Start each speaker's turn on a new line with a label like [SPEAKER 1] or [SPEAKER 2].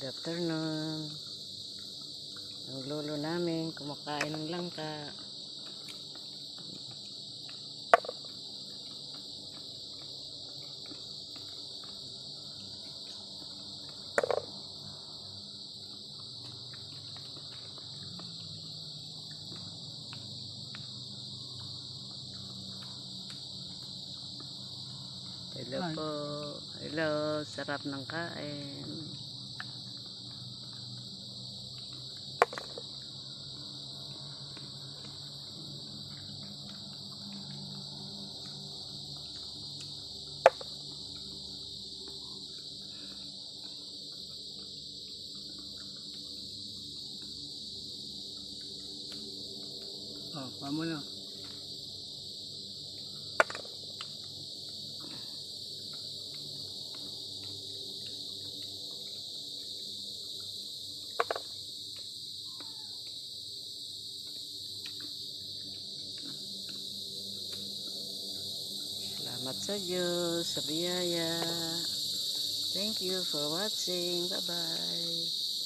[SPEAKER 1] Good afternoon. Ang lolo namin kumakain ng langka. Hello po. Hello, sarap ng kain.
[SPEAKER 2] Oh, pamo na.
[SPEAKER 1] Salamat sa Diyos, sa biyaya. Thank you for watching. Bye-bye.